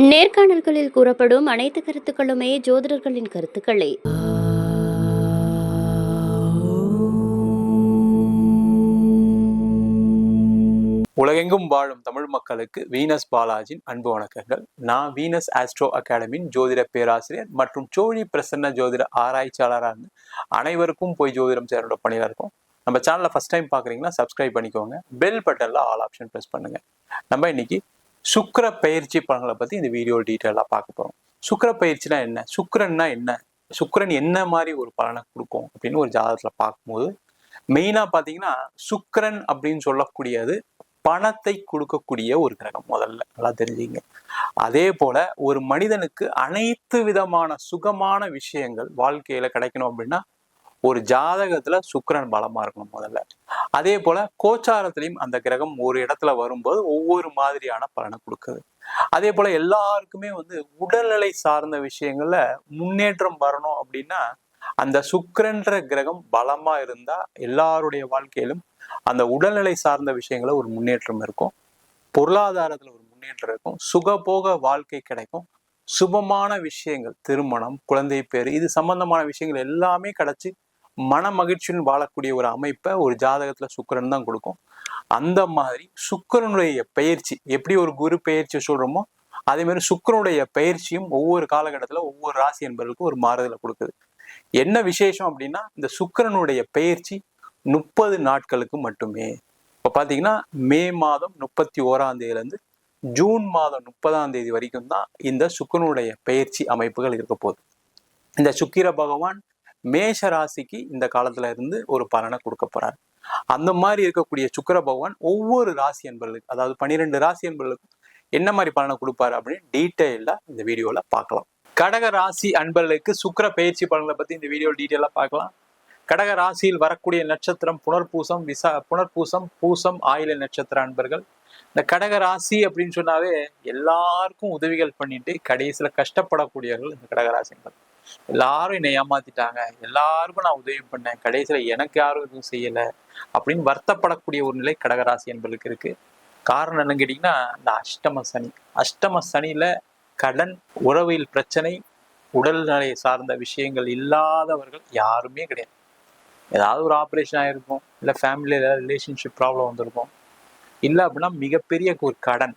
நேர்காணல்களில் கூறப்படும் அனைத்து கருத்துக்களுமே ஜோதிடர்களின் கருத்துக்களே. உலகெங்கும் வாழும் தமிழ் மக்களுக்கு வீனஸ் பாலாஜின் அன்பு வணக்கங்கள். நான் வீனஸ் ஆஸ்ட்ரோ அகாடமியின் ஜோதிட பேராசிரியர் மற்றும் சோழி பிரசன்ன ஜோதிட ஆராய்ச்சியாளராக இருந்து அனைவருக்கும் போய் ஜோதிடம் சேரோட பணியில் இருக்கும். நம்ம சேனலை ஃபஸ்ட் டைம் பார்க்குறீங்கன்னா சப்ஸ்கிரைப் பண்ணிக்கோங்க. பெல் பட்டனில் ஆல் ஆப்ஷன் ப்ரெஸ் பண்ணுங்க. நம்ம இன்னைக்கு சுக்கர பயிற்சி பலன்களை பற்றி இந்த வீடியோ டீட்டெயிலாக பார்க்க போகிறோம் சுக்கர பயிற்சினா என்ன? சுக்கரன்னா என்ன? சுக்கரன் என்ன மாதிரி ஒரு பலனை கொடுக்கும் அப்படின்னு ஒரு ஜாதகத்தில் பார்க்கும்போது மெயினாக பார்த்தீங்கன்னா சுக்கரன் அப்படின்னு சொல்லக்கூடியது பணத்தை கொடுக்கக்கூடிய ஒரு கிரகம் முதல்ல. நல்லா தெரிஞ்சுங்க. அதே போல ஒரு மனிதனுக்கு அனைத்து விதமான சுகமான விஷயங்கள் வாழ்க்கையில கிடைக்கணும் அப்படின்னா ஒரு ஜாதகத்துல சுக்கரன் பலமா இருக்கணும் முதல்ல. அதே போல கோச்சாரத்திலையும் அந்த கிரகம் ஒரு இடத்துல வரும்போது ஒவ்வொரு மாதிரியான பலனை கொடுக்குது. அதே போல எல்லாருக்குமே வந்து உடல்நிலை சார்ந்த விஷயங்கள்ல முன்னேற்றம் வரணும் அப்படின்னா அந்த சுக்கரன்ற கிரகம் பலமா இருந்தா எல்லாருடைய வாழ்க்கையிலும் அந்த உடல்நிலை சார்ந்த விஷயங்கள ஒரு முன்னேற்றம் இருக்கும். பொருளாதாரத்துல ஒரு முன்னேற்றம் இருக்கும். சுகபோக வாழ்க்கை கிடைக்கும். சுபமான விஷயங்கள் திருமணம் குழந்தை பேர் இது சம்பந்தமான விஷயங்கள் எல்லாமே கிடைச்சி மன மகிழ்ச்சியுடன் வாழக்கூடிய ஒரு அமைப்பை ஒரு ஜாதகத்துல சுக்கரன் தான் கொடுக்கும். அந்த மாதிரி சுக்கிரனுடைய பயிற்சி எப்படி ஒரு குரு பயிற்சி சொல்றோமோ அதே மாதிரி சுக்கிரனுடைய பயிற்சியும் ஒவ்வொரு காலகட்டத்துல ஒவ்வொரு ராசி என்பவர்களுக்கும் ஒரு மாறுதலை கொடுக்குது. என்ன விசேஷம் அப்படின்னா இந்த சுக்கிரனுடைய பயிற்சி முப்பது நாட்களுக்கு மட்டுமே. இப்போ பார்த்தீங்கன்னா மே மாதம் முப்பத்தி ஓராம் தேதியிலேருந்து ஜூன் மாதம் முப்பதாம் தேதி வரைக்கும் தான் இந்த சுக்கிரனுடைய பயிற்சி அமைப்புகள் இருக்க போகுது. இந்த சுக்கிர பகவான் மேஷ ராசிக்கு இந்த காலத்துல இருந்து ஒரு பலனை கொடுக்க போறாரு. அந்த மாதிரி இருக்கக்கூடிய சுக்கர பகவான் ஒவ்வொரு ராசி என்பர்களுக்கு அதாவது பன்னிரெண்டு ராசி என்பர்களுக்கும் என்ன மாதிரி பலனை கொடுப்பாரு அப்படின்னு டீட்டெயிலா இந்த வீடியோல பார்க்கலாம். கடக ராசி அன்பர்களுக்கு சுக்கிர பயிற்சி பலன்களை பத்தி இந்த வீடியோ டீட்டெயிலா பார்க்கலாம். கடக ராசியில் வரக்கூடிய நட்சத்திரம் புனர்பூசம் விசா புனர்பூசம் பூசம் ஆயில நட்சத்திர அன்பர்கள். இந்த கடக ராசி அப்படின்னு சொன்னாவே எல்லாருக்கும் உதவிகள் பண்ணிட்டு கடைசியில கஷ்டப்படக்கூடியவர்கள் இந்த கடக ராசி என்பது எல்லாரும் என்னை ஏமாத்திட்டாங்க. எல்லாருக்கும் நான் உதவி பண்ணேன். கடைசியில எனக்கு யாரும் எதுவும் செய்யல. அப்படின்னு வருத்தப்படக்கூடிய ஒரு நிலை கடகராசி என்பதுக்கு இருக்கு. காரணம் என்னன்னு கேட்டீங்கன்னா இந்த அஷ்டம சனி. அஷ்டம சனியில கடன் உறவில் பிரச்சனை உடல்நிலை சார்ந்த விஷயங்கள் இல்லாதவர்கள் யாருமே கிடையாது. ஏதாவது ஒரு ஆப்ரேஷன் ஆயிருக்கும். இல்லை ஃபேமிலியில் ரிலேஷன்ஷிப் ப்ராப்ளம் வந்திருக்கும். இல்லை அப்படின்னா மிகப்பெரிய ஒரு கடன்.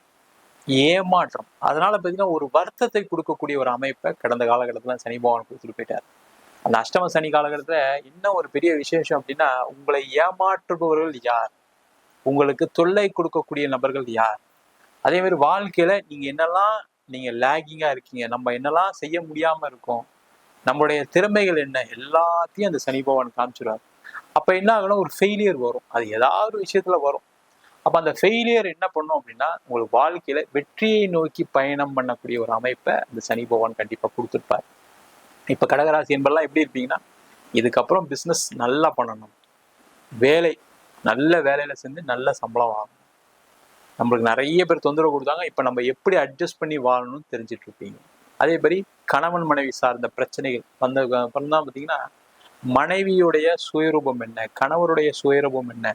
ஏமாற்றம். அதனால பார்த்தீங்கன்னா ஒரு வருத்தத்தை கொடுக்கக்கூடிய ஒரு அமைப்பை கடந்த காலகட்டத்தில் சனி பகவான் கொடுத்துட்டு போயிட்டார். அந்த அஷ்டம சனி காலகட்டத்தில் இன்னும் ஒரு பெரிய விசேஷம் அப்படின்னா உங்களை ஏமாற்றுபவர்கள் யார்? உங்களுக்கு தொல்லை கொடுக்கக்கூடிய நபர்கள் யார்? அதே மாதிரி வாழ்க்கையில நீங்க என்னெல்லாம் நீங்க லேகிங்கா இருக்கீங்க நம்ம என்னெல்லாம் செய்ய முடியாம இருக்கோம் நம்மளுடைய திறமைகள் என்ன எல்லாத்தையும் அந்த சனி பகவான் காமிச்சிடுவார் அப்ப என்ன ஆகணும்? ஒரு ஃபெயிலியர் வரும். அது ஏதாவது ஒரு விஷயத்துல வரும். அப்போ அந்த ஃபெயிலியர் என்ன பண்ணும் அப்படின்னா உங்களுக்கு வாழ்க்கையில வெற்றியை நோக்கி பயணம் பண்ணக்கூடிய ஒரு அமைப்பை அந்த சனி பகவான் கண்டிப்பாக கொடுத்துருப்பார். இப்போ கடகராசி என்பதெல்லாம் எப்படி இருப்பீங்கன்னா இதுக்கப்புறம் பிஸ்னஸ் நல்லா பண்ணணும். வேலை நல்ல வேலையில் செஞ்சு நல்ல சம்பளம் ஆகணும் நம்மளுக்கு நிறைய பேர் தொந்தரவு கொடுத்தாங்க இப்போ நம்ம எப்படி அட்ஜஸ்ட் பண்ணி வாழணும்னு தெரிஞ்சிட்டு இருப்பீங்க. அதே மாதிரி கணவன் மனைவி சார்ந்த பிரச்சனைகள் வந்த அப்புறம் தான் பார்த்தீங்கன்னா மனைவியுடைய சுயரூபம் என்ன? கணவருடைய சுயரூபம் என்ன?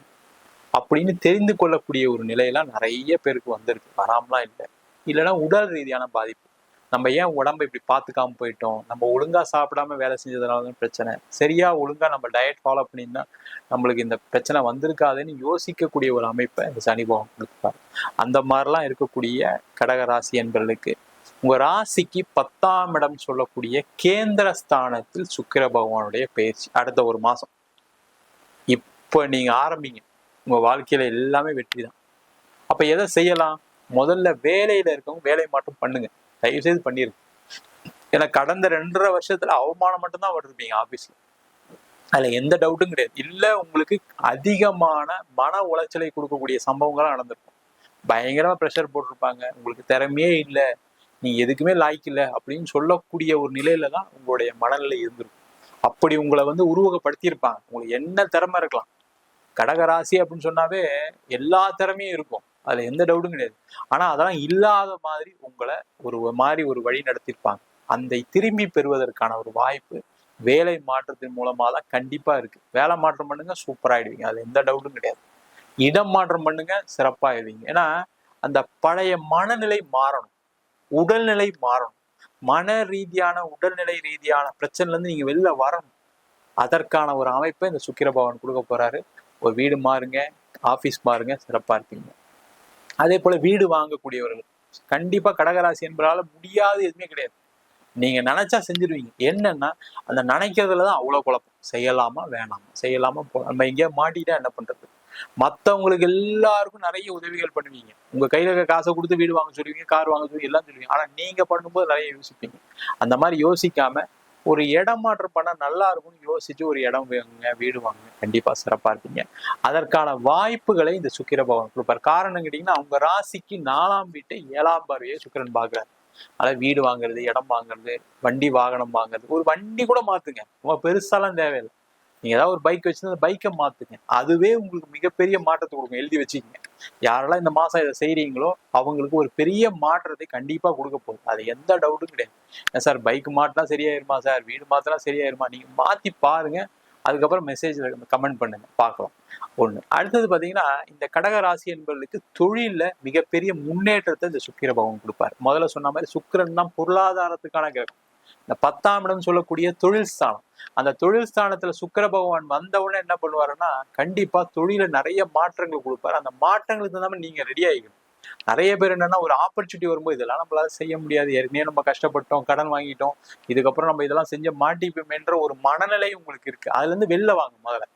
அப்படின்னு தெரிந்து கொள்ளக்கூடிய ஒரு நிலையெல்லாம் நிறைய பேருக்கு வந்திருக்கு. வராமலாம் இல்லை. இல்லைன்னா உடல் ரீதியான பாதிப்பு. நம்ம ஏன் உடம்ப இப்படி பார்த்துக்காம போயிட்டோம்? நம்ம ஒழுங்கா சாப்பிடாம வேலை செஞ்சதுனால தான் பிரச்சனை. சரியா ஒழுங்கா நம்ம டயட் ஃபாலோ பண்ணியிருந்தா நம்மளுக்கு இந்த பிரச்சனை வந்திருக்காதுன்னு யோசிக்கக்கூடிய ஒரு அமைப்பை இந்த சனி கொடுப்பார் அந்த மாதிரிலாம் இருக்கக்கூடிய கடக ராசி என்பர்களுக்கு உங்க ராசிக்கு பத்தாம் இடம் சொல்லக்கூடிய கேந்திர ஸ்தானத்தில் சுக்கிர பகவானுடைய பயிற்சி அடுத்த ஒரு மாசம். இப்போ நீங்க ஆரம்பிங்க. உங்க வாழ்க்கையில எல்லாமே வெற்றி தான். அப்ப எதை செய்யலாம்? முதல்ல வேலையில இருக்கவங்க வேலையை மட்டும் பண்ணுங்க. தயவு செய்து பண்ணிருங்க. ஏன்னா கடந்த ரெண்டரை வருஷத்துல அவமானம் மட்டும்தான் விட்டுருப்பீங்க ஆபீஸ்ல அதுல எந்த டவுட்டும் கிடையாது. இல்ல உங்களுக்கு அதிகமான மன உளைச்சலை கொடுக்கக்கூடிய சம்பவங்கள்லாம் நடந்திருக்கும். பயங்கரமா ப்ரெஷர் போட்டிருப்பாங்க. உங்களுக்கு திறமையே இல்லை. நீ எதுக்குமே லாய்க்கு இல்லை அப்படின்னு சொல்லக்கூடிய ஒரு நிலையில தான் உங்களுடைய மனநிலை இருந்திருக்கும். அப்படி உங்களை வந்து உருவகப்படுத்தியிருப்பாங்க. உங்களுக்கு என்ன திறமை இருக்கலாம்? கடகராசி அப்படின்னு சொன்னாவே எல்லா திறமையும் இருக்கும். அதுல எந்த டவுட்டும் கிடையாது. ஆனா அதெல்லாம் இல்லாத மாதிரி உங்களை ஒரு மாதிரி ஒரு வழி நடத்திருப்பாங்க அந்த திரும்பி பெறுவதற்கான ஒரு வாய்ப்பு வேலை மாற்றத்தின் மூலமா தான் கண்டிப்பா இருக்கு. வேலை மாற்றம் பண்ணுங்க சூப்பராயிடுவீங்க அது எந்த டவுட்டும் கிடையாது. இடம் மாற்றம் பண்ணுங்க சிறப்பாயிடுவீங்க. ஏன்னா அந்த பழைய மனநிலை மாறணும். உடல்நிலை மாறணும். மன ரீதியான உடல்நிலை ரீதியான பிரச்சனைல இருந்து நீங்க வெளில வரணும். அதற்கான ஒரு அமைப்பை இந்த சுக்கிரபவன் கொடுக்க போறாரு. ஒரு வீடு மாறுங்க ஆஃபீஸ் மாறுங்க சிறப்பா இருப்பீங்க. அதே போல வீடு வாங்கக்கூடியவர்கள் கண்டிப்பா கடகராசி என்பதால முடியாது எதுவுமே கிடையாது. நீங்க நினைச்சா செஞ்சிருவீங்க. என்னன்னா அந்த நினைக்கிறதுல தான் அவ்வளவு குழப்பம். செய்யலாமா வேணாமா? செய்யலாமா போ- நம்ம எங்கேயா மாட்டிட்டா என்ன பண்றது? மத்தவங்களுக்கு எல்லாருக்கும் நிறைய உதவிகள் பண்ணுவீங்க. உங்க கையில இருக்க காசை கொடுத்து வீடு வாங்க சொல்லுவீங்க கார் வாங்க சொல்லுவீங்க எல்லாம் சொல்லுவீங்க. ஆனா நீங்க பண்ணும்போது நிறைய யோசிப்பீங்க. அந்த மாதிரி யோசிக்காம ஒரு இடம் மாற்றம் பண்ணால் நல்லா இருக்கும்னு யோசிச்சு ஒரு இடம் வாங்குங்க வீடு வாங்குங்க. கண்டிப்பாக சிறப்பாக இருப்பீங்க. அதற்கான வாய்ப்புகளை இந்த சுக்கிர பகவான் கொடுப்பார். காரணம் கேட்டிங்கன்னா அவங்க ராசிக்கு நாலாம் வீட்டை ஏழாம் பார்வையை சுக்கிரன் பார்க்குறாரு. அதாவது வீடு வாங்குறது இடம் வாங்குறது வண்டி வாகனம் வாங்குறது. ஒரு வண்டி கூட மாத்துங்க. ரொம்ப பெருசாலாம் தேவையில்லை. நீங்கள் ஏதாவது ஒரு பைக் வச்சுருந்தா அந்த பைக்கை மாத்துங்க. அதுவே உங்களுக்கு மிகப்பெரிய மாற்றத்தை கொடுக்கும். எழுதி வச்சுக்கோங்க. யாரெல்லாம் இந்த மாசம் இதை செய்கிறீங்களோ அவங்களுக்கு ஒரு பெரிய மாற்றத்தை கண்டிப்பா கொடுக்க போகுது. அது எந்த டவுட்டும் கிடையாது. ஏன் சார் பைக் மாட்டினா சரியாயிருமா சார்? வீடு மாற்றினா சரியாயிருமா? நீங்க மாத்தி பாருங்க. அதுக்கப்புறம் மெசேஜ்ல கமெண்ட் பண்ணுங்க. பார்க்கலாம். ஒண்ணு. அடுத்தது பாத்தீங்கன்னா இந்த கடக ராசி என்பவர்களுக்கு தொழில்ல மிகப்பெரிய முன்னேற்றத்தை இந்த சுக்கிர பகவான் கொடுப்பாரு. முதல்ல சொன்ன மாதிரி சுக்கிரன் தான் பொருளாதாரத்துக்கான கிரகம். இந்த பத்தாம் இடம் சொல்லக்கூடிய தொழில் ஸ்தானம். அந்த தொழில் ஸ்தானத்துல சுக்கர பகவான் வந்தவுடனே என்ன பண்ணுவாருன்னா கண்டிப்பா தொழில நிறைய மாற்றங்கள் கொடுப்பாரு. அந்த மாற்றங்களுக்கு தகுந்த நீங்க ரெடி ஆகிக்கணும் நிறைய பேர் என்னன்னா ஒரு ஆப்பர்ச்சுனிட்டி வரும்போது இதெல்லாம் நம்மளால செய்ய முடியாது. ஏற்கனவே நம்ம கஷ்டப்பட்டோம் கடன் வாங்கிட்டோம். இதுக்கப்புறம் நம்ம இதெல்லாம் செஞ்ச மாட்டிப்போமேன்ற ஒரு மனநிலை உங்களுக்கு இருக்கு. அதுல இருந்து வெளில வாங்க முதல்ல.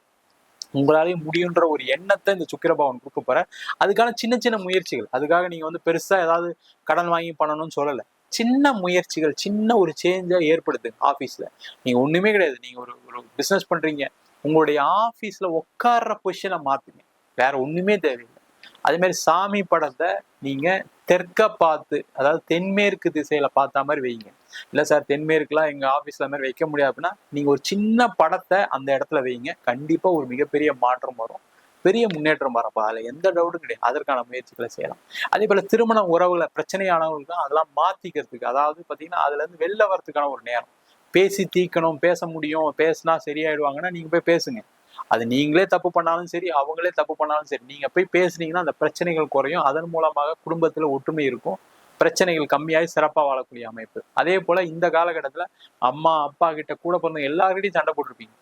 உங்களாலேயும் முடியுன்ற ஒரு எண்ணத்தை இந்த சுக்கிரபவன் கொடுக்க போற அதுக்கான சின்ன சின்ன முயற்சிகள். அதுக்காக நீங்க வந்து பெருசா ஏதாவது கடன் வாங்கி பண்ணணும்னு சொல்லலை. சின்ன முயற்சிகள் சின்ன ஒரு சேஞ்சா ஏற்படுது ஆபீஸ்ல நீங்க ஒண்ணுமே கிடையாது. நீங்க ஒரு ஒரு பிசினஸ் பண்றீங்க. உங்களுடைய ஆபீஸ்ல உட்கார்ற பொசிஷனை மாத்துங்க. வேற ஒண்ணுமே தேவையில்லை. அதே மாதிரி சாமி படத்தை நீங்க தெற்க பார்த்து அதாவது தென்மேற்கு திசையில பார்த்த மாதிரி வைங்க. இல்ல சார் தென்மேற்குலாம் எங்க ஆபீஸ்ல மாதிரி வைக்க முடியாது அப்படின்னா நீங்க ஒரு சின்ன படத்தை அந்த இடத்துல வைங்க. கண்டிப்பா ஒரு மிகப்பெரிய மாற்றம் வரும். பெரிய முன்னேற்றம் வரப்போ அதுல எந்த டவுட்டும் கிடையாது. அதற்கான முயற்சிகளை செய்யலாம். அதே போல திருமண உறவுல பிரச்சனையானவங்களுக்கு அதெல்லாம் மாற்றிக்கிறதுக்கு அதாவது பாத்தீங்கன்னா அதுல இருந்து வெளில வரதுக்கான ஒரு நேரம். பேசி தீக்கணும் பேச முடியும் பேசினா சரியாயிடுவாங்கன்னா நீங்க போய் பேசுங்க. அது நீங்களே தப்பு பண்ணாலும் சரி அவங்களே தப்பு பண்ணாலும் சரி. நீங்க போய் பேசுனீங்கன்னா அந்த பிரச்சனைகள் குறையும். அதன் மூலமாக குடும்பத்துல ஒற்றுமை இருக்கும். பிரச்சனைகள் கம்மியாகி சிறப்பா வாழக்கூடிய அமைப்பு. அதே போல இந்த காலகட்டத்துல அம்மா அப்பா கிட்ட கூட பிறந்த எல்லாருக்கிட்டையும் சண்டை போட்டிருப்பீங்க.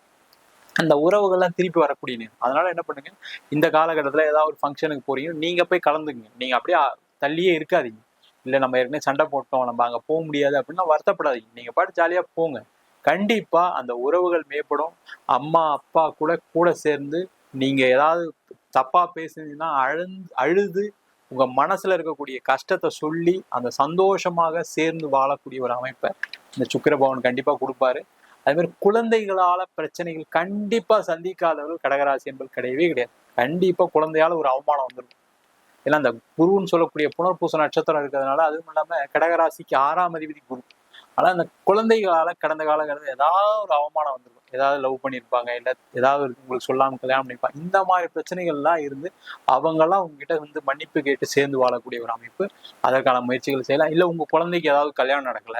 அந்த உறவுகள்லாம் திருப்பி வரக்கூடிய நேரம். அதனால என்ன பண்ணுங்க? இந்த காலகட்டத்தில் ஏதாவது ஒரு ஃபங்க்ஷனுக்கு போறீங்க நீங்க போய் கலந்துங்க நீங்க அப்படியே தள்ளியே இருக்காதீங்க. இல்லை நம்ம ஏற்கனவே சண்டை போட்டோம் நம்ம அங்கே போக முடியாது அப்படின்னா வருத்தப்படாதீங்க. நீங்க பாட்டு ஜாலியாக போங்க. கண்டிப்பா அந்த உறவுகள் மேம்படும். அம்மா அப்பா கூட கூட சேர்ந்து நீங்க ஏதாவது தப்பா பேசுனீங்கன்னா அழுந்து அழுது உங்க மனசுல இருக்கக்கூடிய கஷ்டத்தை சொல்லி அந்த சந்தோஷமாக சேர்ந்து வாழக்கூடிய ஒரு அமைப்பை இந்த சுக்கிர பவன் கண்டிப்பா கொடுப்பாரு. அது மாதிரி குழந்தைகளால பிரச்சனைகள் கண்டிப்பா சந்திக்காதவர்கள் கடகராசி என்பது கிடையவே கிடையாது. கண்டிப்பா குழந்தையால ஒரு அவமானம் வந்துடும் ஏன்னா அந்த குருன்னு சொல்லக்கூடிய புனர்பூச நட்சத்திரம் இருக்கிறதுனால அதுவும் இல்லாம கடகராசிக்கு ஆறாம் அதிபதி குரு. ஆனா அந்த குழந்தைகளால கடந்த காலங்கிறது ஏதாவது ஒரு அவமானம் வந்துடும் ஏதாவது லவ் பண்ணியிருப்பாங்க இல்ல ஏதாவது உங்களுக்கு சொல்லாம கல்யாணம் பண்ணியிருப்பாங்க. இந்த மாதிரி பிரச்சனைகள்லாம் இருந்து அவங்கெல்லாம் உங்ககிட்ட வந்து மன்னிப்பு கேட்டு சேர்ந்து வாழக்கூடிய ஒரு அமைப்பு. அதற்கான முயற்சிகள் செய்யலாம். இல்ல உங்க குழந்தைக்கு ஏதாவது கல்யாணம் நடக்கல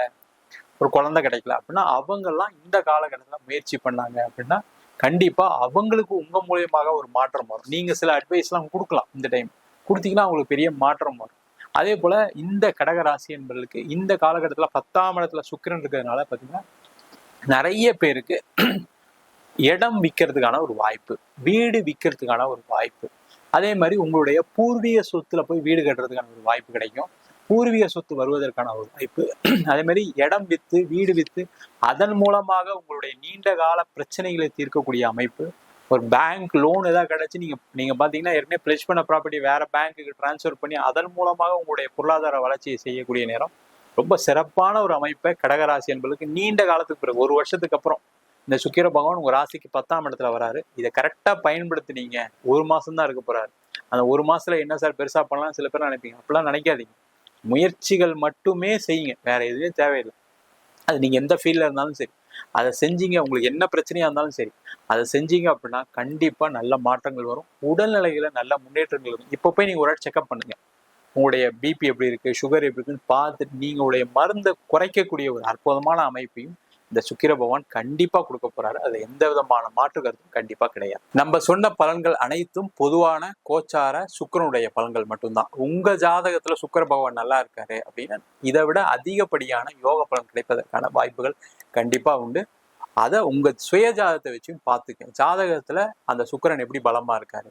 ஒரு குழந்தை கிடைக்கல அப்படின்னா அவங்கெல்லாம் இந்த காலகட்டத்தில் முயற்சி பண்ணாங்க அப்படின்னா கண்டிப்பாக அவங்களுக்கு உங்கள் மூலியமாக ஒரு மாற்றம் வரும். நீங்கள் சில அட்வைஸ்லாம் கொடுக்கலாம் இந்த டைம் கொடுத்தீங்கன்னா அவங்களுக்கு பெரிய மாற்றம் வரும். அதே போல இந்த கடகராசி என்பவர்களுக்கு இந்த காலகட்டத்தில் பத்தாம் இடத்துல சுக்கிரன் இருக்கிறதுனால பார்த்தீங்கன்னா நிறைய பேருக்கு இடம் விற்கிறதுக்கான ஒரு வாய்ப்பு வீடு விற்கிறதுக்கான ஒரு வாய்ப்பு. அதே மாதிரி உங்களுடைய பூர்வீக சொத்துல போய் வீடு கட்டுறதுக்கான ஒரு வாய்ப்பு கிடைக்கும். பூர்வீக சொத்து வருவதற்கான ஒரு வாய்ப்பு. அதே மாதிரி இடம் வித்து வீடு வித்து அதன் மூலமாக உங்களுடைய நீண்ட கால பிரச்சனைகளை தீர்க்கக்கூடிய அமைப்பு. ஒரு பேங்க் லோன் ஏதாவது கிடைச்சி நீங்க நீங்க பாத்தீங்கன்னா ஏற்கனவே பிளஸ் பண்ண ப்ராப்பர்ட்டி வேற பேங்க்குக்கு டிரான்ஸ்ஃபர் பண்ணி அதன் மூலமாக உங்களுடைய பொருளாதார வளர்ச்சியை செய்யக்கூடிய நேரம். ரொம்ப சிறப்பான ஒரு அமைப்பை கடகராசி என்பதுக்கு நீண்ட காலத்துக்கு பிறகு ஒரு வருஷத்துக்கு அப்புறம். இந்த சுக்கிர பகவான் உங்க ராசிக்கு பத்தாம் இடத்துல வராரு. இதை கரெக்டா பயன்படுத்தினீங்க. ஒரு மாசம் தான் இருக்க போறாரு. அந்த ஒரு மாசத்துல என்ன சார் பெருசா பண்ணலாம் சில பேர் நினைப்பீங்க. அப்படிலாம் நினைக்காதீங்க. முயற்சிகள் மட்டுமே செய்யுங்க. வேற எதுவுமே தேவையில்லை. அது நீங்க எந்த ஃபீல்ட்ல இருந்தாலும் சரி. அதை செஞ்சீங்க உங்களுக்கு என்ன பிரச்சனையா இருந்தாலும் சரி. அதை செஞ்சீங்க அப்படின்னா கண்டிப்பா நல்ல மாற்றங்கள் வரும். உடல்நிலையில நல்ல முன்னேற்றங்கள் வரும். இப்போ போய் நீங்க ஒரு செக்அப் பண்ணுங்க. உங்களுடைய பிபி எப்படி இருக்கு? சுகர் எப்படி இருக்குன்னு பார்த்துட்டு நீங்கள் உடைய மருந்தை குறைக்கக்கூடிய ஒரு அற்புதமான அமைப்பையும் இந்த சுக்கிர பகவான் கண்டிப்பா கொடுக்க போறாரு. அது எந்த விதமான மாற்று கருத்தும் கண்டிப்பா கிடையாது. நம்ம சொன்ன பலன்கள் அனைத்தும் பொதுவான கோச்சார சுக்கிரனுடைய பலன்கள் மட்டும்தான். உங்க ஜாதகத்துல சுக்கர பகவான் நல்லா இருக்காரு அப்படின்னா இதை விட அதிகப்படியான யோக பலன் கிடைப்பதற்கான வாய்ப்புகள் கண்டிப்பா உண்டு. அதை உங்க சுய ஜாதகத்தை வச்சும் பார்த்துக்க. ஜாதகத்துல அந்த சுக்கிரன் எப்படி பலமா இருக்காரு?